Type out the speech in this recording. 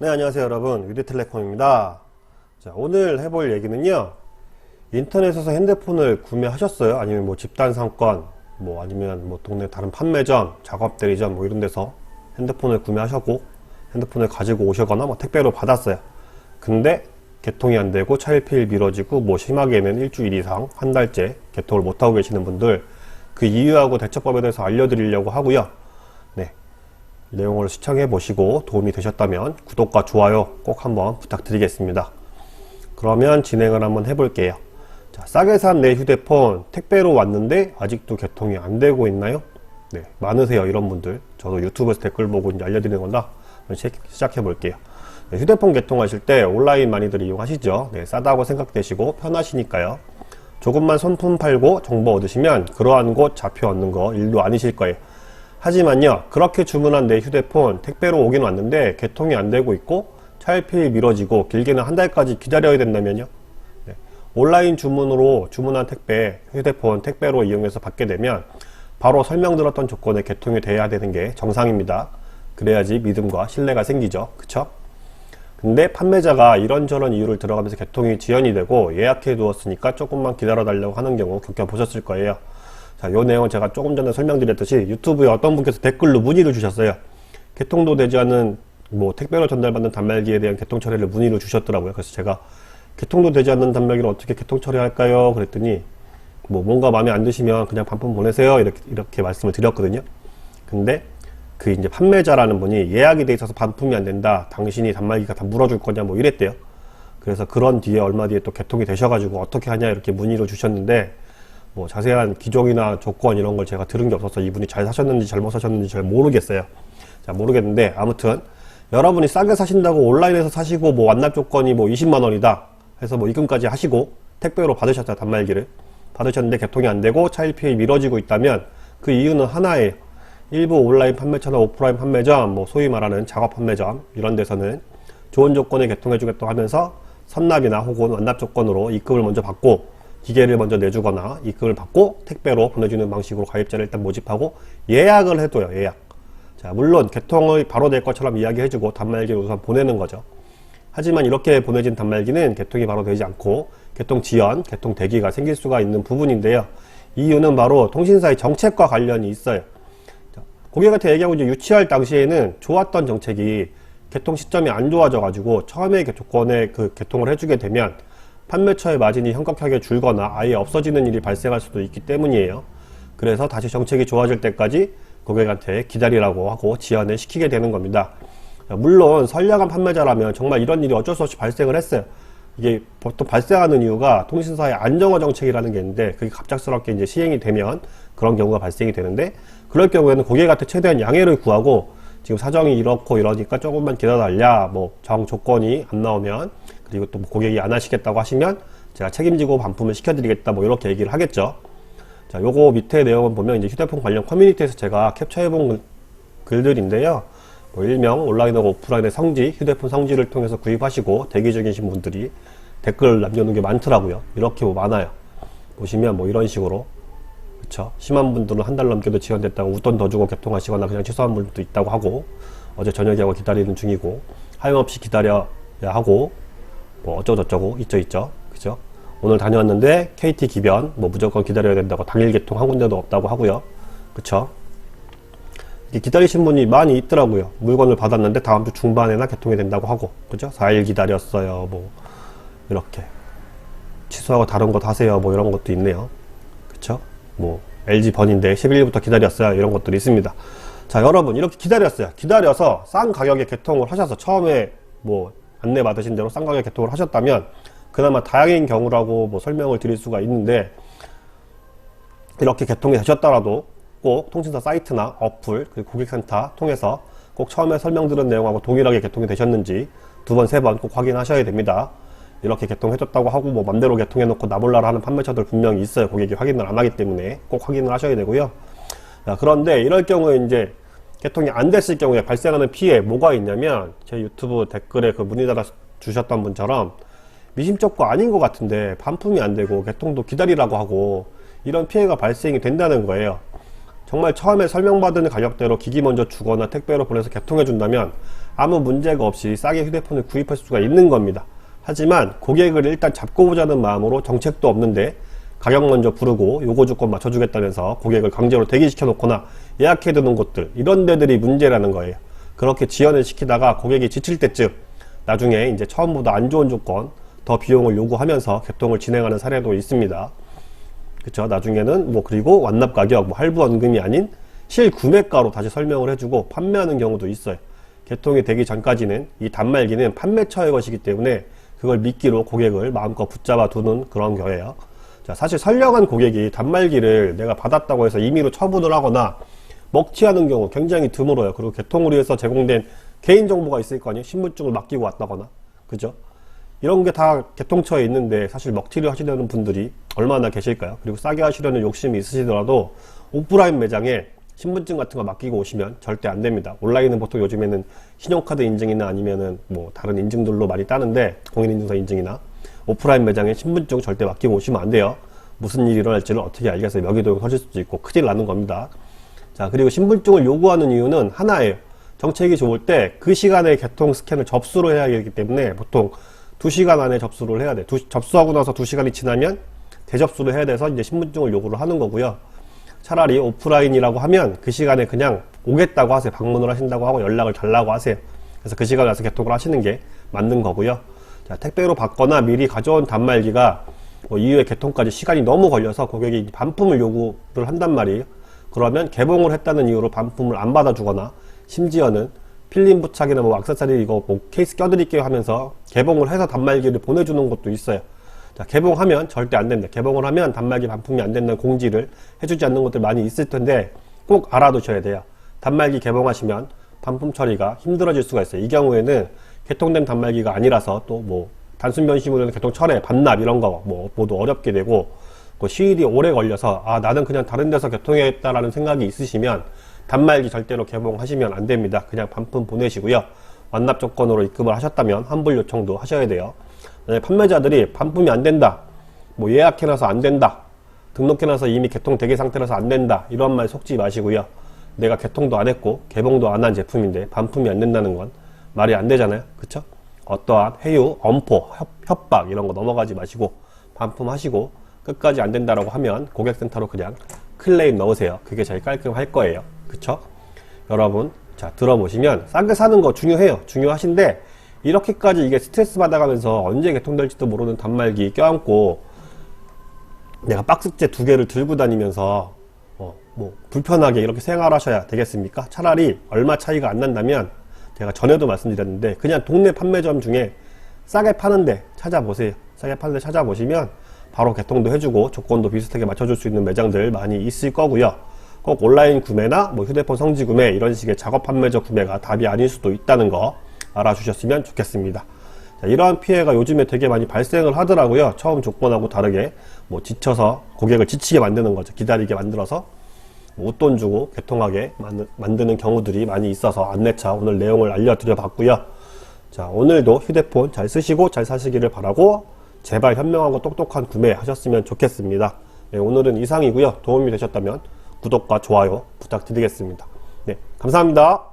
네 안녕하세요 여러분. 위드텔레콤입니다. 자 오늘 해볼 얘기는요. 인터넷에서 핸드폰을 구매하셨어요? 아니면 뭐 집단 상권 뭐 아니면 뭐 동네 다른 판매점 작업 대리점 뭐 이런 데서 핸드폰을 구매하셨고 핸드폰을 가지고 오시거나 뭐 택배로 받았어요. 근데 개통이 안 되고 차일피일 미뤄지고 뭐 심하게는 일주일 이상 한 달째 개통을 못하고 계시는 분들 그 이유하고 대처법에 대해서 알려드리려고 하고요. 네 내용을 시청해 보시고 도움이 되셨다면 구독과 좋아요 꼭 한번 부탁드리겠습니다. 그러면 진행을 한번 해볼게요. 자, 싸게 산 내 휴대폰 택배로 왔는데 아직도 개통이 안 되고 있나요? 네, 많으세요 이런 분들. 저도 유튜브에서 댓글 보고 이제 알려드리는 건다. 시작해 볼게요. 네, 휴대폰 개통하실 때 온라인 많이들 이용하시죠. 네, 싸다고 생각되시고 편하시니까요. 조금만 손품 팔고 정보 얻으시면 그러한 곳 잡혀 얻는 거 일도 아니실 거예요. 하지만요 그렇게 주문한 내 휴대폰 택배로 오긴 왔는데 개통이 안 되고 있고 차일피일 미뤄지고 길게는 한 달까지 기다려야 된다면요? 네. 온라인 주문으로 주문한 택배 휴대폰 택배로 이용해서 받게 되면 바로 설명드렸던 조건에 개통이 돼야 되는 게 정상입니다. 그래야지 믿음과 신뢰가 생기죠. 그쵸? 근데 판매자가 이런저런 이유를 들어가면서 개통이 지연이 되고 예약해 두었으니까 조금만 기다려 달라고 하는 경우 겪어보셨을 거예요 자, 요 내용은 제가 조금 전에 설명드렸듯이 유튜브에 어떤 분께서 댓글로 문의를 주셨어요. 개통도 되지 않는 뭐 택배로 전달받는 단말기에 대한 개통 처리를 문의를 주셨더라고요. 그래서 제가 개통도 되지 않는 단말기를 어떻게 개통 처리할까요? 그랬더니 뭐 뭔가 마음에 안 드시면 그냥 반품 보내세요. 이렇게 이렇게 말씀을 드렸거든요. 근데 그 이제 판매자라는 분이 예약이 돼 있어서 반품이 안 된다. 당신이 단말기가 다 물어줄 거냐 뭐 이랬대요. 그래서 그런 뒤에 얼마 뒤에 또 개통이 되셔가지고 어떻게 하냐 이렇게 문의를 주셨는데 뭐 자세한 기종이나 조건 이런 걸 제가 들은 게 없어서 이분이 잘 사셨는지 잘못 사셨는지 잘 모르겠어요. 자, 모르겠는데 아무튼 여러분이 싸게 사신다고 온라인에서 사시고 뭐 완납 조건이 뭐 20만 원이다 해서 뭐 입금까지 하시고 택배로 받으셨다 단말기를 받으셨는데 개통이 안 되고 차일피일 미뤄지고 있다면 그 이유는 하나예요. 일부 온라인 판매처나 오프라인 판매점, 뭐 소위 말하는 작업 판매점 이런 데서는 좋은 조건에 개통해 주겠다고 하면서 선납이나 혹은 완납 조건으로 입금을 먼저 받고 기계를 먼저 내주거나 입금을 받고 택배로 보내주는 방식으로 가입자를 일단 모집하고 예약을 해둬요 예약. 자 물론 개통을 바로 될 것처럼 이야기해주고 단말기를 우선 보내는 거죠. 하지만 이렇게 보내진 단말기는 개통이 바로 되지 않고 개통 지연, 개통 대기가 생길 수가 있는 부분인데요. 이유는 바로 통신사의 정책과 관련이 있어요. 자, 고객한테 얘기하고 이제 유치할 당시에는 좋았던 정책이 개통 시점이 안 좋아져 가지고 처음에 조건에 그 개통을 해주게 되면 판매처의 마진이 현격하게 줄거나 아예 없어지는 일이 발생할 수도 있기 때문이에요. 그래서 다시 정책이 좋아질 때까지 고객한테 기다리라고 하고 지연을 시키게 되는 겁니다. 물론 선량한 판매자라면 정말 이런 일이 어쩔 수 없이 발생을 했어요. 이게 보통 발생하는 이유가 통신사의 안정화 정책이라는 게 있는데 그게 갑작스럽게 이제 시행이 되면 그런 경우가 발생이 되는데 그럴 경우에는 고객한테 최대한 양해를 구하고 지금 사정이 이렇고 이러니까 조금만 기다려달라 뭐 정 조건이 안 나오면 그리고 또 고객이 안 하시겠다고 하시면 제가 책임지고 반품을 시켜드리겠다 뭐 이렇게 얘기를 하겠죠. 자, 요거 밑에 내용을 보면 이제 휴대폰 관련 커뮤니티에서 제가 캡처해본 글들인데요. 뭐 일명 온라인하고 오프라인의 성지, 휴대폰 성지를 통해서 구입하시고 대기 중이신 분들이 댓글 남겨놓은 게 많더라고요. 이렇게 뭐 많아요. 보시면 뭐 이런 식으로 그쵸 심한 분들은 한 달 넘게도 지연됐다고 웃돈 더 주고 개통하시거나 그냥 취소한 분들도 있다고 하고 어제 저녁에 하고 기다리는 중이고 하염없이 기다려야 하고 뭐 어쩌고저쩌고 있죠 있죠 그죠? 오늘 다녀왔는데 KT 기변 뭐 무조건 기다려야 된다고 당일 개통 한 군데도 없다고 하고요. 그쵸? 기다리신 분이 많이 있더라고요. 물건을 받았는데 다음 주 중반에나 개통이 된다고 하고. 그죠? 4일 기다렸어요 뭐. 이렇게. 취소하고 다른 거 하세요 뭐 이런 것도 있네요. 그쵸? 뭐 LG 번인데 11일부터 기다렸어요 이런 것들이 있습니다. 자 여러분 이렇게 기다렸어요. 기다려서 싼 가격에 개통을 하셔서 처음에 뭐 안내 받으신 대로 싼 가격에 개통을 하셨다면 그나마 다행인 경우라고 뭐 설명을 드릴 수가 있는데 이렇게 개통이 되셨더라도 꼭 통신사 사이트나 어플 그리고 고객센터 통해서 꼭 처음에 설명드린 내용하고 동일하게 개통이 되셨는지 두 번, 세 번 꼭 확인하셔야 됩니다. 이렇게 개통해줬다고 하고 뭐 맘대로 개통해놓고 나몰라라 하는 판매처들 분명히 있어요. 고객이 확인을 안 하기 때문에 꼭 확인을 하셔야 되고요. 자, 그런데 이럴 경우에 이제 개통이 안 됐을 경우에 발생하는 피해 뭐가 있냐면 제 유튜브 댓글에 그 문의 달아 주셨던 분처럼 미심쩍 거 아닌 것 같은데 반품이 안 되고 개통도 기다리라고 하고 이런 피해가 발생이 된다는 거예요. 정말 처음에 설명받은 가격대로 기기 먼저 주거나 택배로 보내서 개통해 준다면 아무 문제가 없이 싸게 휴대폰을 구입할 수가 있는 겁니다. 하지만 고객을 일단 잡고 보자는 마음으로 정책도 없는데 가격 먼저 부르고 요구 조건 맞춰주겠다면서 고객을 강제로 대기시켜 놓거나 예약해 두는 곳들 이런 데들이 문제라는 거예요. 그렇게 지연을 시키다가 고객이 지칠 때쯤 나중에 이제 처음보다 안 좋은 조건 더 비용을 요구하면서 개통을 진행하는 사례도 있습니다. 그쵸 나중에는 뭐 그리고 완납 가격 뭐 할부 원금이 아닌 실구매가로 다시 설명을 해주고 판매하는 경우도 있어요 개통이 되기 전까지는 이 단말기는 판매처의 것이기 때문에 그걸 미끼로 고객을 마음껏 붙잡아 두는 그런 거예요 자 사실 선량한 고객이 단말기를 내가 받았다고 해서 임의로 처분을 하거나 먹튀하는 경우 굉장히 드물어요 그리고 개통을 위해서 제공된 개인정보가 있을 거 아니에요 신분증을 맡기고 왔다거나 그죠 이런 게 다 개통처에 있는데 사실 먹튀를 하시려는 분들이 얼마나 계실까요? 그리고 싸게 하시려는 욕심이 있으시더라도 오프라인 매장에 신분증 같은 거 맡기고 오시면 절대 안 됩니다. 온라인은 보통 요즘에는 신용카드 인증이나 아니면은 뭐 다른 인증들로 많이 따는데 공인인증서 인증이나 오프라인 매장에 신분증 절대 맡기고 오시면 안 돼요. 무슨 일이 일어날지를 어떻게 알겠어요. 여기도 터질 수도 있고 큰일 나는 겁니다. 자 그리고 신분증을 요구하는 이유는 하나예요. 정책이 좋을 때 그 시간에 개통 스캔을 접수를 해야 하기 때문에 보통 2시간 안에 접수를 해야 돼. 두- 접수하고 나서 2시간이 지나면 대접수를 해야 돼서 이제 신분증을 요구를 하는 거고요. 차라리 오프라인이라고 하면 그 시간에 그냥 오겠다고 하세요. 방문을 하신다고 하고 연락을 달라고 하세요. 그래서 그 시간에 와서 개통을 하시는 게 맞는 거고요. 자, 택배로 받거나 미리 가져온 단말기가 뭐 이후에 개통까지 시간이 너무 걸려서 고객이 반품을 요구를 한단 말이에요. 그러면 개봉을 했다는 이유로 반품을 안 받아주거나 심지어는 필름 부착이나 뭐 액세서리 이거 뭐 케이스 껴드릴게요 하면서 개봉을 해서 단말기를 보내주는 것도 있어요. 자, 개봉하면 절대 안 된다. 개봉을 하면 단말기 반품이 안 된다는 공지를 해주지 않는 것들 많이 있을 텐데 꼭 알아두셔야 돼요. 단말기 개봉하시면 반품 처리가 힘들어질 수가 있어요. 이 경우에는 개통된 단말기가 아니라서 또 뭐 단순 변심으로는 개통 철회, 반납 이런 거 뭐 모두 어렵게 되고 그 시일이 오래 걸려서 아 나는 그냥 다른 데서 개통해야겠다라는 생각이 있으시면 단말기 절대로 개봉하시면 안 됩니다. 그냥 반품 보내시고요. 완납 조건으로 입금을 하셨다면 환불 요청도 하셔야 돼요. 만약에 판매자들이 반품이 안 된다, 뭐 예약해놔서 안 된다, 등록해놔서 이미 개통 대기 상태라서 안 된다 이런 말 속지 마시고요. 내가 개통도 안 했고 개봉도 안 한 제품인데 반품이 안 된다는 건 말이 안 되잖아요. 그쵸? 어떠한 회유, 엄포, 협, 협박 이런 거 넘어가지 마시고 반품하시고 끝까지 안 된다라고 하면 고객센터로 그냥 클레임 넣으세요. 그게 제일 깔끔할 거예요. 그쵸? 여러분, 자, 들어보시면 싸게 사는 거 중요해요. 중요하신데 이렇게까지 이게 스트레스 받아가면서 언제 개통될지도 모르는 단말기 껴안고 내가 박스째 두 개를 들고 다니면서 어, 뭐 불편하게 이렇게 생활하셔야 되겠습니까? 차라리 얼마 차이가 안 난다면 제가 전에도 말씀드렸는데 그냥 동네 판매점 중에 싸게 파는데 찾아보세요. 싸게 파는데 찾아보시면 바로 개통도 해주고 조건도 비슷하게 맞춰줄 수 있는 매장들 많이 있을 거고요. 꼭 온라인 구매나 뭐 휴대폰 성지 구매 이런 식의 작업 판매적 구매가 답이 아닐 수도 있다는 거 알아주셨으면 좋겠습니다. 자, 이러한 피해가 요즘에 되게 많이 발생을 하더라고요. 처음 조건하고 다르게 뭐 지쳐서 고객을 지치게 만드는 거죠. 기다리게 만들어서 뭐 웃돈 주고 개통하게 만- 만드는 경우들이 많이 있어서 안내차 오늘 내용을 알려드려 봤고요. 자, 오늘도 휴대폰 잘 쓰시고 잘 사시기를 바라고 제발 현명하고 똑똑한 구매 하셨으면 좋겠습니다. 네, 오늘은 이상이고요. 도움이 되셨다면 구독과 좋아요 부탁드리겠습니다. 네, 감사합니다.